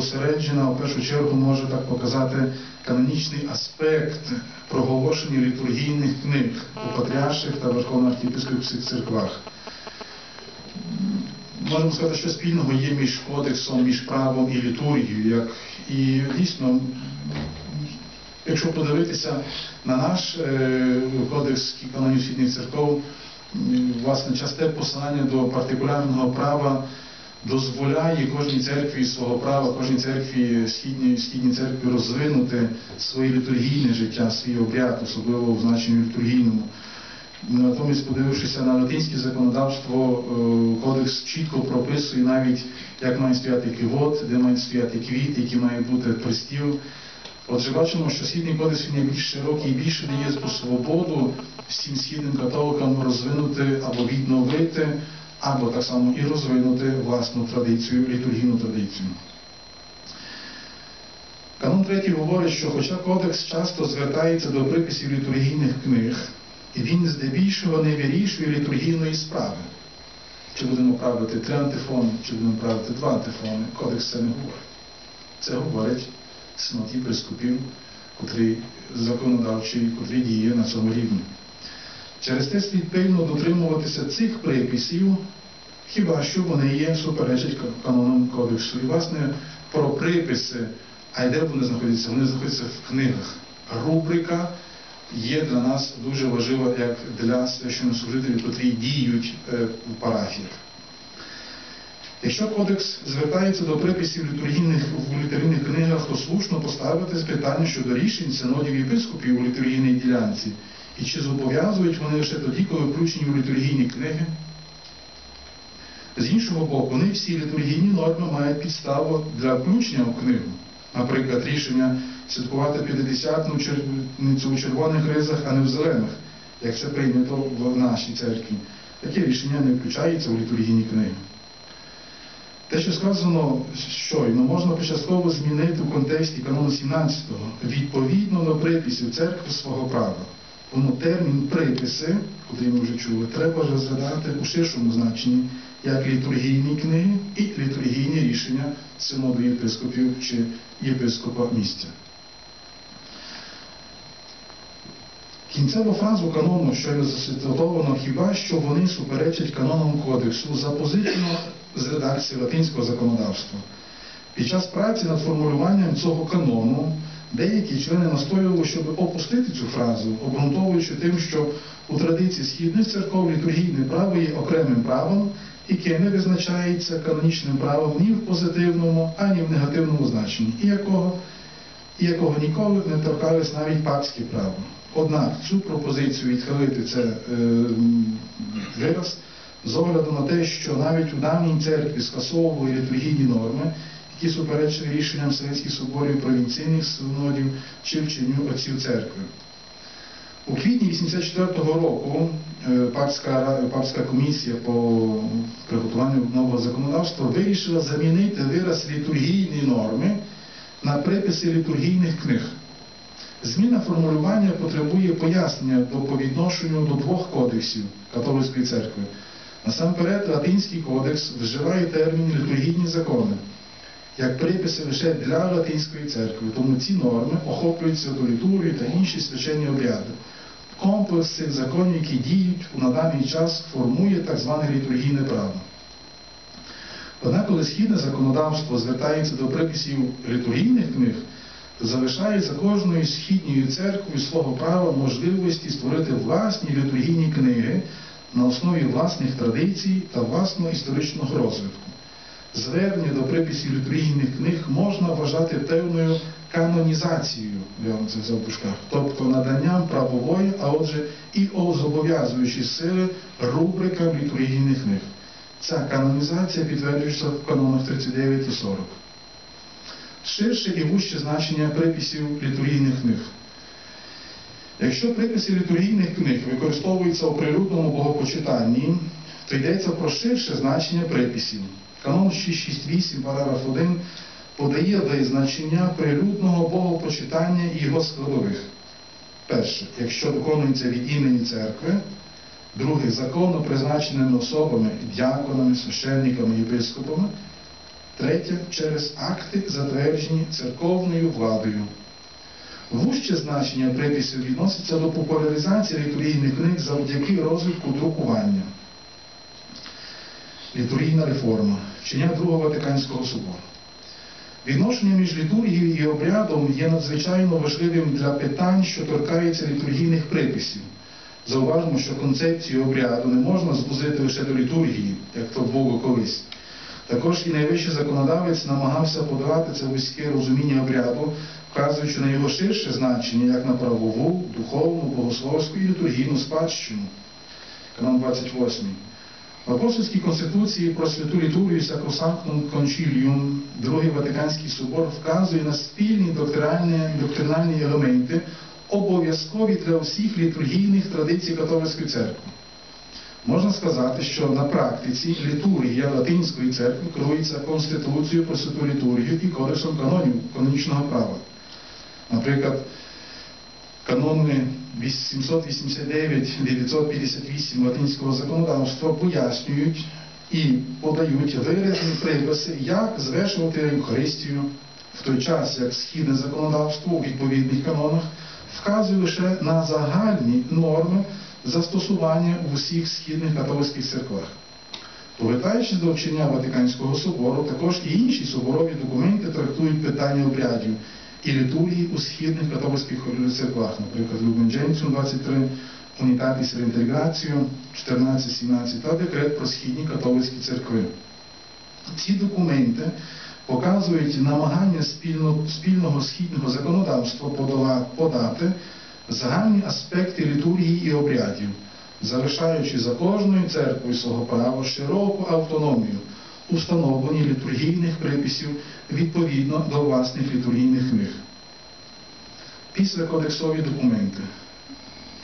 зосереджена, в першу чергу може так показати канонічний аспект проголошення літургійних книг у патріарших та верховно-архієпископських церквах. Можемо сказати, що спільного є між кодексом, між правом і літургією. Як, і дійсно, якщо подивитися на наш е, кодекс канонів східних церков, власне, часте посилання до партикулярного права дозволяє кожній церкві свого права, кожній церкві, східній, східній церкві розвинути своє літургійне життя, свій обряд, особливо в значенні літургійному. Натомість, подивившися на латинське законодавство, е, кодекс чітко прописує навіть, як має стояти кивот, де мають стояти квіти, які має бути пристіл. Отже, бачимо, що східний кодекс є більш широкий і більше дає свободу всім східним католикам розвинути або відновити, або так само і розвинути власну традицію, літургійну традицію. Канон третій говорить, що хоча кодекс часто звертається до приписів літургійних книг, він здебільшого не вирішує літургійної справи. Чи будемо правити три антифони, чи будемо правити два антифони, кодекс це не говорить. Це говорить синод єпископів, котрий законодавчий, котрий діє на цьому рівні. Через те слід пильно дотримуватися цих приписів, хіба що вони є суперечать канонам кодексу. І, власне, про приписи, а де вони знаходяться? Вони знаходяться в книгах. Рубрика є для нас дуже важлива, як для священнослужителів, котрі діють е, в парафіях. Якщо кодекс звертається до приписів літургійних в літургійних книгах, то слушно поставити питання щодо рішень синодів єпископів у літургійній ділянці. І чи зобов'язують вони лише тоді, коли включені у літургійні книги? З іншого боку, не всі літургійні норми мають підставу для включення в книгу. Наприклад, рішення святкувати п'ятдесятницю у червоних ризах, а не в зелених, як це прийнято в нашій церкві. Таке рішення не включається у літургійні книги. Те, що сказано щойно, можна початково змінити в контексті канону 17-го, відповідно до приписів церкви свого права. Тому термін приписи, який ми вже чули, треба розглядати у ширшому значенні як літургійні книги і літургійні рішення синоду єпископів чи єпископа місця. Кінцеву фразу канону, щойно зацитовано, хіба що вони суперечать канонам кодексу, запозичено з редакції латинського законодавства. Під час праці над формулюванням цього канону деякі члени настоювали, щоб опустити цю фразу, обґрунтовуючи тим, що у традиції східних церков літургійне право є окремим правом, яке не визначається канонічним правом ні в позитивному, ані в негативному значенні, і якого, і якого ніколи не торкалось навіть папське право. Однак цю пропозицію відхилити це е, вираз з огляду на те, що навіть у давній церкві скасовували літургійні норми, які суперечили рішенням Вселенських соборів провінційних синодів чи вченню отців церкви. У квітні 84-го року е, папська, папська комісія по приготуванню нового законодавства вирішила замінити вираз літургійні норми на приписи літургійних книг. Зміна формулювання потребує пояснення до по відношенню до двох кодексів католицької церкви. Насамперед, Латинський кодекс вживає термін літургійні закони як приписи лише для Латинської церкви, тому ці норми охоплюються до літургії та інші священні обряди. Комплекс цих законів, які діють на даний час, формує так зване літургійне право. Однак, коли східне законодавство звертається до приписів літургійних книг, залишає за кожною східньою церквою свого права можливості створити власні літургійні книги на основі власних традицій та власного історичного розвитку. Звернення до приписів літургійних книг можна вважати певною канонізацією, це в дужках, тобто наданням правової, а отже і зобов'язуючої сили рубрикам літургійних книг. Ця канонізація підтверджується в канонах 39 і 40. Ширше і вужче значення приписів літургійних книг. Якщо приписи літургійних книг використовуються у природному богопочитанні, то йдеться про ширше значення приписів. Канон 668, параграф 1 подає визначення прилюдного богопочитання і його складових. Перше, якщо виконується від імені церкви, друге законно призначеними особами, діаконами, священниками, єпископами, Третє через акти, затверджені церковною владою. Вужче значення приписів відноситься до популяризації літургійних книг завдяки розвитку друкування. Літургійна реформа, вчення Другого Ватиканського собору. Відношення між літургією і обрядом є надзвичайно важливим для питань, що торкаються літургійних приписів. Зауважимо, що концепцію обряду не можна звузити лише до літургії, як то було колись. Також і найвищий законодавець намагався подавати це вузьке розуміння обряду, вказуючи на його ширше значення, як на правову, духовну, богословську і літургійну спадщину. Канон 28. В Апостольській Конституції про святу літургію Sacrosanctum Concilium Другий Ватиканський собор вказує на спільні доктринальні, елементи, обов'язкові для всіх літургійних традицій католицької церкви. Можна сказати, що на практиці літургія Латинської церкви керується Конституцією про святу літургію і кодексом канонів канонічного права. Наприклад, канони 789-958 латинського законодавства пояснюють і подають виразні приписи, як звершувати Євхаристію в той час, як східне законодавство у відповідних канонах вказує лише на загальні норми застосування в усіх східних католицьких церквах. Повертаючись до вчення Ватиканського собору, також і інші соборові документи трактують питання обрядів і літургії у східних католицьких церквах, наприклад, Lumen Gentium 23, Unitatis Reintegratio 14-17 та декрет про східні католицькі церкви. Ці документи показують намагання спільно, спільного східного законодавства подати загальні аспекти літургії і обрядів, залишаючи за кожною церквою свого права широку автономію у встановленні літургійних приписів відповідно до власних літургійних книг. Після кодексові документи.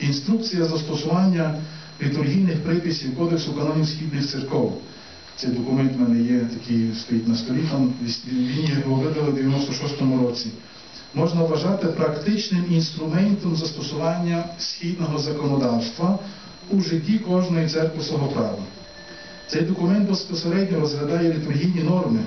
Інструкція застосування літургійних приписів Кодексу канонів східних церков. Цей документ в мене є, такий стоїть на столі, там він його видали в 96-му році. Можна вважати практичним інструментом застосування східного законодавства у житті кожної церкви свого права. Цей документ безпосередньо розглядає літургійні норми.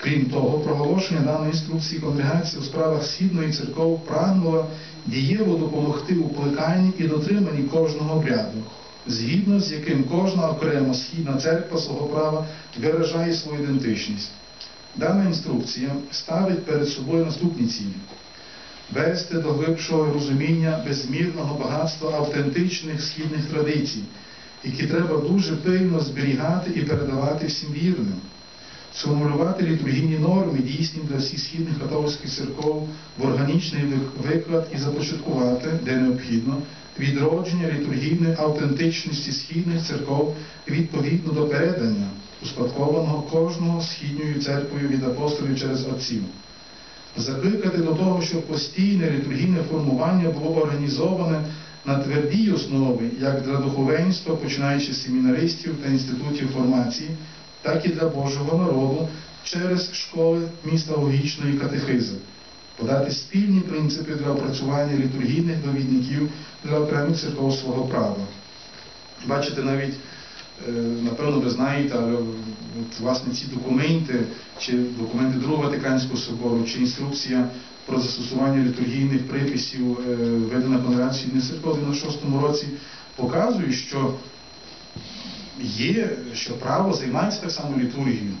Крім того, проголошення даної інструкції конгрегації у справах Східної церков прагнула дієво допомогти у плеканні і дотриманні кожного обряду, згідно з яким кожна окрема східна церква свого права виражає свою ідентичність. Дана інструкція ставить перед собою наступні цілі. Вести до глибшого розуміння безмірного багатства автентичних східних традицій, які треба дуже пильно зберігати і передавати всім вірним сформулювати літургійні норми, дійсні для всіх східних католицьких церков в органічний виклад і започаткувати, де необхідно, відродження літургійної автентичності східних церков відповідно до передання, успадкованого кожного східньою церквою від апостолів через отців. Закликати до того, щоб постійне літургійне формування було організоване на твердій основі, як для духовенства, починаючи з семінаристів та інститутів формації, так і для Божого народу через школи міста логічної катехизи, подати спільні принципи для опрацювання літургійних довідників для окремих церков свого права. Бачите, навіть, напевно, ви знаєте, але от, власне ці документи, чи документи Другого Ватиканського собору, чи інструкція про застосування літургійних приписів, е, видана Конгрегацією не церков 96 році, показують, що є, що право займається так само літургією,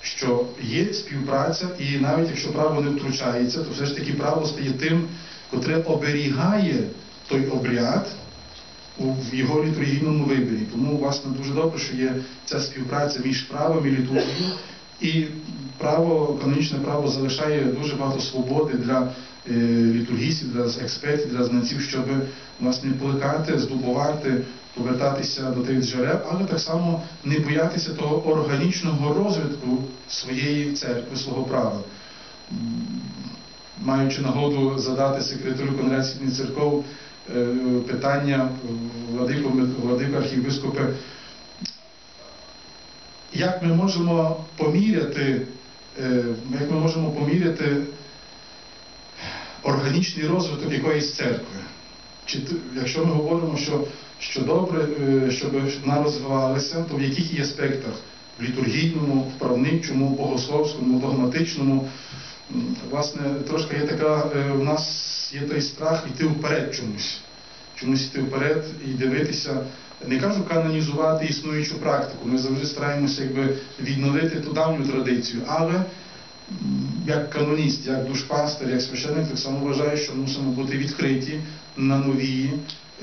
що є співпраця, і навіть якщо право не втручається, то все ж таки право стає тим, котре оберігає той обряд в його літургійному виборі. Тому, власне, дуже добре, що є ця співпраця між правом і літургією, і право, канонічне право залишає дуже багато свободи для е, літургістів, для експертів, для знавців, щоб власне плекати, здобувати, повертатися до тих джерел, але так само не боятися того органічного розвитку своєї церкви, свого права. Маючи нагоду задати секретарю Конгресійних церков питання е, владику, владику архівбископе, як ми можемо поміряти, е, як ми можемо поміряти органічний розвиток якоїсь церкви? Чи якщо ми говоримо, що, що добре, е, щоб вона розвивалася, то в яких її аспектах в літургійному, вправничому, богословському, догматичному. Власне, трошки є така, е, у нас є той страх йти вперед чомусь. Чомусь йти вперед і дивитися, не кажу канонізувати існуючу практику. Ми завжди стараємося якби відновити ту давню традицію, але як каноніст, як душпастер, як священник, так само вважаю, що мусимо бути відкриті на нові,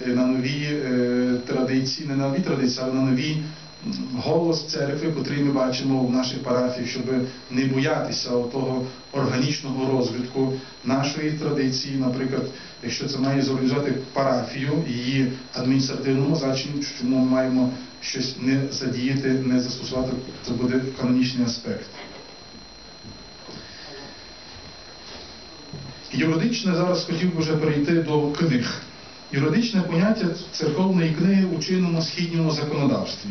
е, на нові е, традиції, не на нові традиції, але на нові голос церкви, котрий ми бачимо в нашій парафії, щоб не боятися того органічного розвитку нашої традиції, наприклад, якщо це має зорганізувати парафію, її адміністративному значенні, чому ми маємо щось не задіяти, не застосувати, це буде канонічний аспект. Юридичне зараз хотів би вже перейти до книг. Юридичне поняття церковної книги у чинному східньому законодавстві.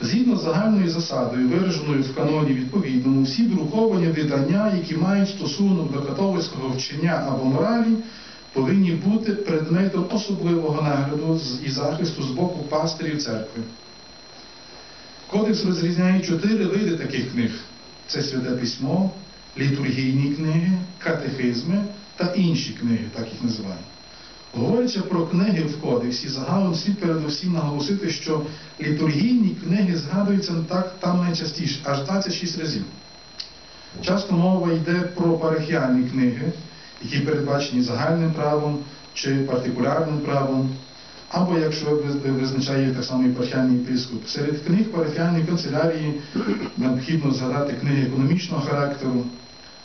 Згідно з загальною засадою, вираженою в каноні відповідному, всі друковані видання, які мають стосунок до католицького вчення або моралі, повинні бути предметом особливого нагляду і захисту з боку пастирів церкви. Кодекс розрізняє чотири види таких книг: це святе письмо, літургійні книги, катехизми та інші книги, так їх називаємо. Говорячи про книги в кодексі, загалом слід передусім наголосити, що літургійні книги згадуються так там найчастіше, аж 26 разів. Часто мова йде про парахіальні книги, які передбачені загальним правом чи партикулярним правом, або якщо ви- визначає так само і парахіальний єпископ. Серед книг парафіальної канцелярії необхідно згадати книги економічного характеру.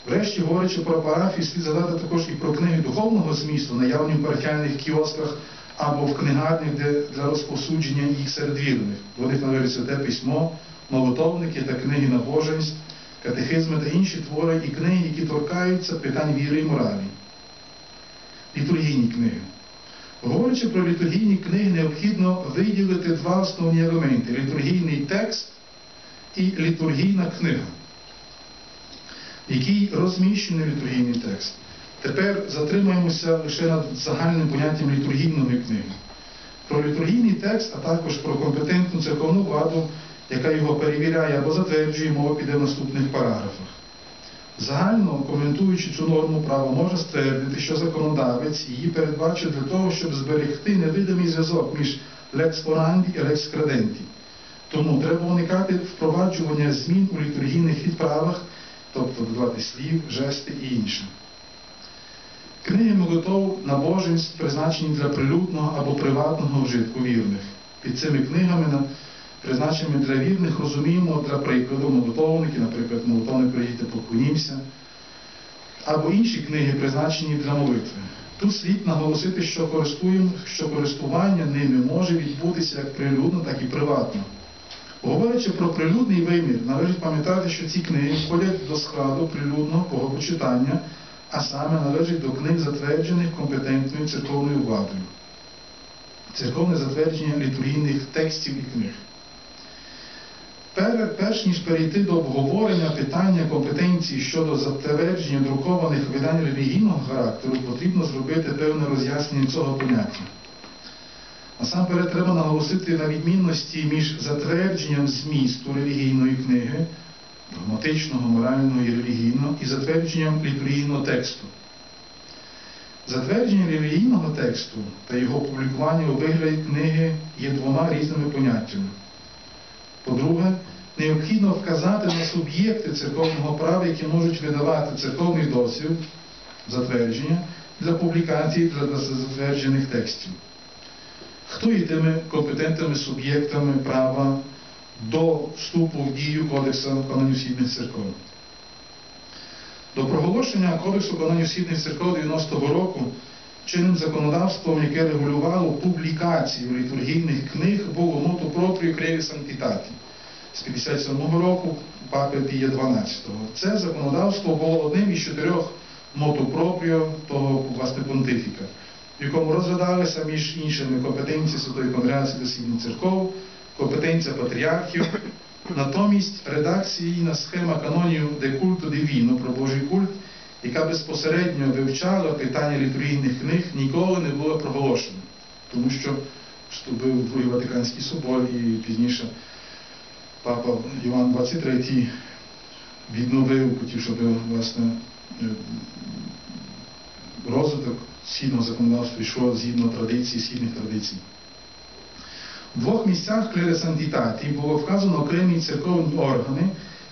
Врешті, говорячи про парафії, слід згадати також і про книги духовного змісту, наявні в парафіальних кіосках або в книгарнях, для розповсюдження їх серед вірних. До них належить святе письмо, молитовники та книги набоженств, катехизми та інші твори і книги, які торкаються питань віри і моралі. Літургійні книги. Говорячи про літургійні книги, необхідно виділити два основні елементи: літургійний текст і літургійна книга, в якій розміщений літургійний текст. Тепер затримаємося лише над загальним поняттям літургійної книги. Про літургійний текст, а також про компетентну церковну владу, яка його перевіряє або затверджує, мова піде в наступних параграфах. Загально коментуючи цю норму права, можна ствердити, що законодавець її передбачив для того, щоб зберегти невидимий зв'язок між lex orandi і credendi. Тому треба уникати впроваджування змін у літургійних відправах, тобто додавати слів, жести і інше. Книги молитов набоженств призначені для прилюдного або приватного вжитку вірних. Під цими книгами, на- призначеними для вірних, розуміємо для прикладу молитовники, наприклад, молитовник «Прийдіть, поклонімся, або інші книги, призначені для молитви. Тут слід наголосити, що користування ними може відбутися як прилюдно, так і приватно. Говорячи про прилюдний вимір, належить пам'ятати, що ці книги входять до складу прилюдного богопочитання, а саме належать до книг, затверджених компетентною церковною владою. Церковне затвердження літургійних текстів і книг. Пер- Перш ніж перейти до обговорення питання компетенції щодо затвердження друкованих видань релігійного характеру, потрібно зробити певне роз'яснення цього поняття. Насамперед треба наголосити на відмінності між затвердженням змісту релігійної книги, догматичного, морального і релігійного, і затвердженням літургійного тексту. Затвердження релігійного тексту та його публікування у вигляді книги є двома різними поняттями. По-друге, необхідно вказати на суб'єкти церковного права, які можуть видавати церковний досвід, затвердження для публікації для затверджених текстів. Хто є тими компетентними суб'єктами права до вступу в дію Кодексу канонів східних церков? До проголошення Кодексу канонів східних церков 90-го року чинним законодавством, яке регулювало публікацію літургійних книг, було моту пропрію Креї Сантітаті з 57-го року Папи Пія XII. Це законодавство було одним із чотирьох моту пропрію того власне понтифіка, в якому розглядалися між іншими компетенції Святої Конгрегації до Східних церков, компетенція патріархів, натомість редакційна схема канонів де культу дивіно про Божий культ, яка безпосередньо вивчала питання літургійних книг, ніколи не була проголошена, тому що вступив в Другий Ватиканський собор і пізніше папа Іван 23 відновив, хотів, щоб власне е, розвиток східного законодавства йшов згідно традицій, східних традицій. В двох місцях клересантітаті було вказано окремі церковні органи,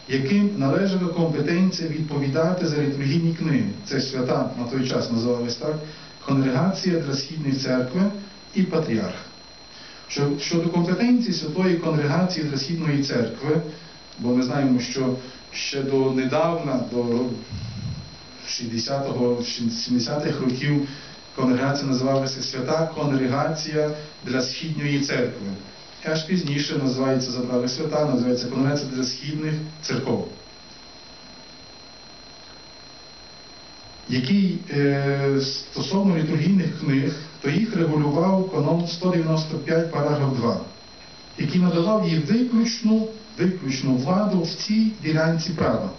яким належала компетенція відповідати за літургійні книги. Це свята на той час називалась так, конгрегація для східної церкви і патріарх. Щодо компетенції Святої конгрегації для східної церкви, бо ми знаємо, що ще до недавна, до 60-го, 70-х років конгрегація називалася Свята Конгрегація для Східної церкви. І аж пізніше називається забрали свята, називається Конгрегація для Східних церков. Який е, стосовно літургійних книг, то їх регулював канон 195 параграф 2, який надавав їй виключну, виключну владу в цій ділянці права.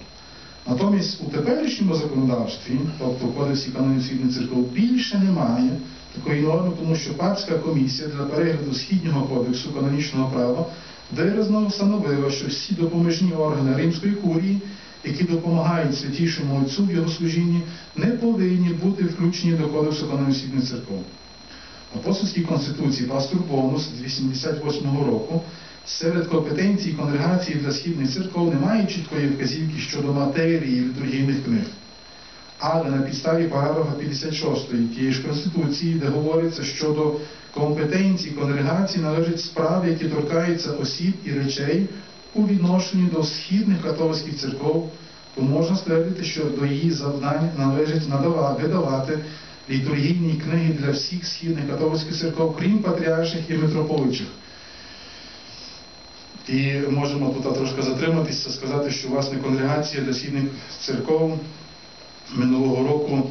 Натомість у теперішньому законодавстві, тобто в Кодексі канонів Східних церков, більше немає такої норми, тому що Папська комісія для перегляду Східнього кодексу канонічного права виразно встановила, що всі допоміжні органи Римської курії, які допомагають святішому Отцю в його служінні, не повинні бути включені до Кодексу канонів Східних церков. Апостольській конституції пастор Бонус з 88 року серед компетенцій конгрегації для східних церков немає чіткої вказівки щодо матерії літургійних книг. Але на підставі параграфа 56 тієї ж Конституції, де говориться щодо компетенцій конгрегації належать справи, які торкаються осіб і речей у відношенні до східних католицьких церков, то можна ствердити, що до її завдань належить надавати, видавати літургійні книги для всіх східних католицьких церков, крім патріарших і митрополичих. І можемо тут трошки затриматися, сказати, що власне конгрегація для церков минулого року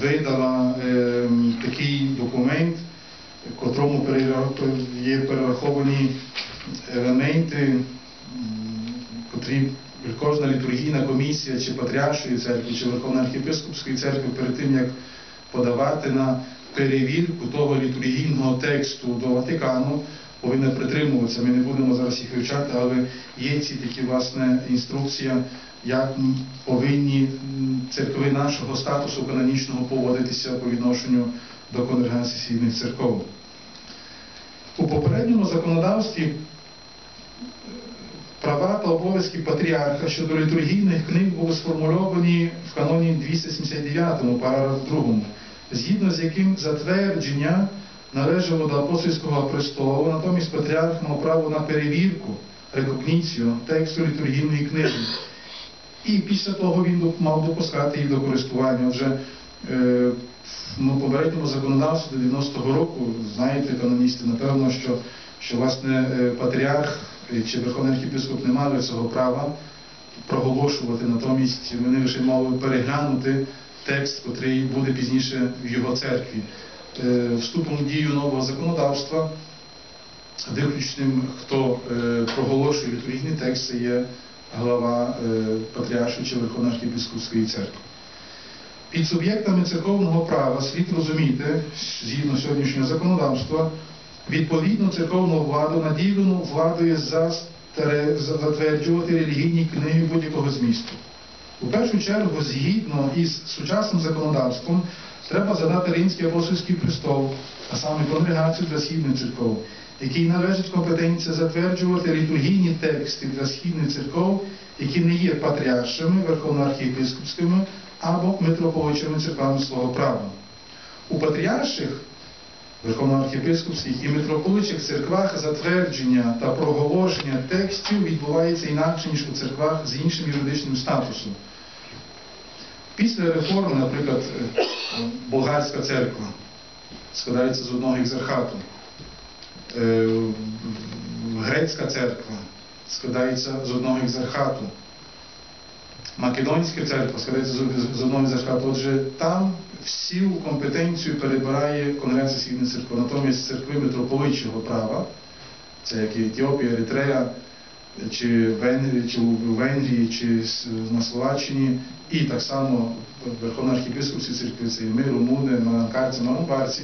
видала е, такий документ, в котрому є перераховані елементи, котрі кожна літургійна комісія чи Патріаршої церкви, чи Верховної архієпископської церкви перед тим, як подавати на перевірку того літургійного тексту до Ватикану, повинна притримуватися. Ми не будемо зараз їх вивчати, але є ці такі власне інструкція, як повинні церкви нашого статусу канонічного поводитися по відношенню до конгрегації східних церков. У попередньому законодавстві права та обов'язки патріарха щодо літургійних книг були сформульовані в каноні 279 параграф 2, згідно з яким затвердження належало до апостольського престолу, натомість патріарх мав право на перевірку, рекогніцію тексту літургійної книги. І після того він мав допускати їх до користування. Отже, е, ну, попередньому законодавстві до 90-го року, знаєте, каноністи, напевно, що, що власне е, патріарх чи Верховний архіпископ не мали цього права проголошувати, натомість вони лише мали переглянути текст, який буде пізніше в його церкві. Е, Вступом в дію нового законодавства виключним, хто е, проголошує літургійний текст, це є глава е, Патріаршої чи Верховної архієпископської церкви. Під суб'єктами церковного права слід розуміти, згідно сьогоднішнього законодавства, відповідну церковну владу, наділену владою затверджувати релігійні книги будь-якого змісту. У першу чергу, згідно із сучасним законодавством, треба задати Римський апостольський престол, а саме конгрегацію для східних церков, який належить компетенція затверджувати літургійні тексти для східних церков, які не є патріаршими, верховноархієпископськими або митрополичими церквами свого права. У патріарших верховноархієпископських і митрополичих церквах затвердження та проголошення текстів відбувається інакше, ніж у церквах з іншим юридичним статусом. Після реформи, наприклад, болгарська церква складається з одного екзархату. Е, Грецька церква складається з одного екзархату. Македонська церква складається з- одного екзархату. Отже, там всю компетенцію перебирає Конгрегація Східних церкви. Натомість церкви митрополичого права, це як і Етіопія, Еритрея, чи Венгрії, чи у Венгрії, чи на Словаччині, і так само Верховна архіпископські церкви, це і ми, румуни, маланкарці, маломбарці,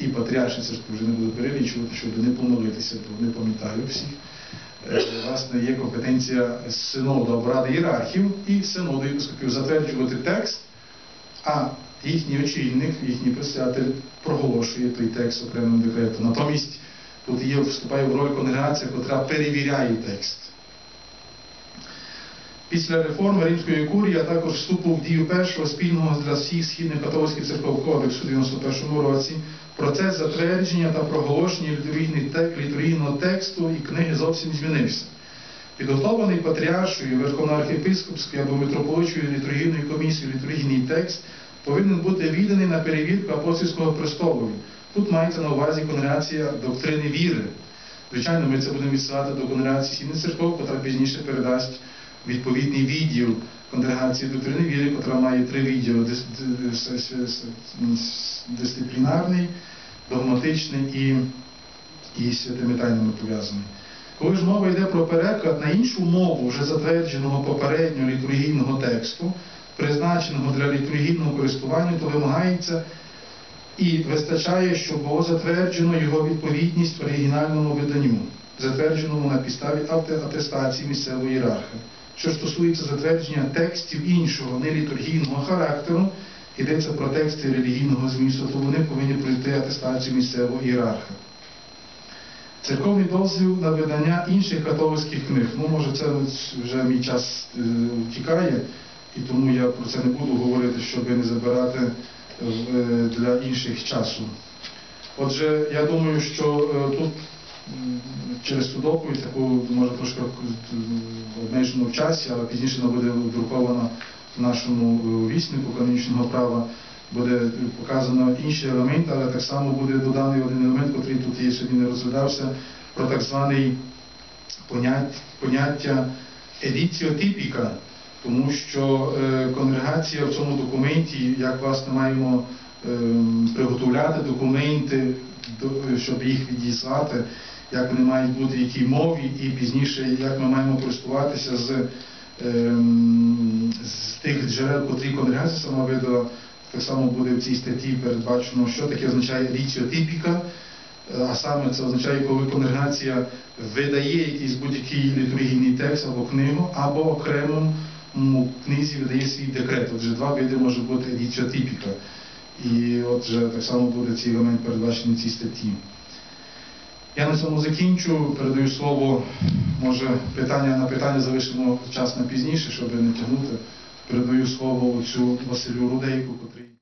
і патріарші церкви вже не буду перелічувати, щоб не помилитися, бо не пам'ятаю всіх. е, власне є компетенція синоду або ради ієрархів і синоду єпископів затверджувати текст, а їхній очільник, їхній председатель проголошує той текст окремим декретом. Натомість тут є, вступає в роль конгрегація, яка перевіряє текст. Після реформи Римської курії, а також вступу в дію першого спільного для всіх східних католицьких церков кодексу у 91 році, процес затвердження та проголошення літургійного тексту і книги зовсім змінився. Підготовлений патріаршою, верховноархієпископською або митрополичою літургійною комісією літургійний текст повинен бути відданий на перевірку апостольського престолу. Тут мається на увазі конгрегація доктрини віри. Звичайно, ми це будемо відсилати до конгрегації східних церков, яка пізніше передасть відповідний відділ конгрегації доктрини віри, яка має три відділи: дисциплінарний, догматичний і, і святими тайнами пов'язаний. Коли ж мова йде про переклад на іншу мову вже затвердженого попереднього літургійного тексту, призначеного для літургійного користування, то вимагається і вистачає, щоб було затверджено його відповідність в оригінальному виданню, затвердженому на підставі атестації місцевого ієрарха. Що стосується затвердження текстів іншого нелітургійного характеру, йдеться про тексти релігійного змісту, то вони повинні пройти атестацію місцевого ієрарха. Церковний дозвіл на видання інших католицьких книг. Ну, може, це вже мій час е, втікає, і тому я про це не буду говорити, щоб не забирати для інших часу. Отже, я думаю, що е, тут через ту доповідь, таку може трошки е, обмежено в часі, але пізніше вона буде друкована в нашому е, віснику канонічного права, буде показано інші елементи, але так само буде доданий один елемент, який тут є сьогодні не розглядався, про так званий поняття едиціотипіка, тому що е, конгрегація в цьому документі, як власне маємо ем, приготовляти документи, до- щоб їх відіслати, як вони мають бути в якій мові, і пізніше як ми маємо користуватися з, ем, з тих джерел, котрі конгрегація сама видала, так само буде в цій статті передбачено, що таке означає ліціотипіка, а саме це означає, коли конгрегація видає якийсь будь-який літургійний текст або книгу, або окремому книзі видає свій декрет. Отже, два види може бути ліціотипіка. І отже, так само буде цей елемент передбачений цій статті. Я на цьому закінчу, передаю слово, може, питання на питання залишимо час на пізніше, щоб не тягнути. Передаю слово оцю Василю Рудейку, котрий.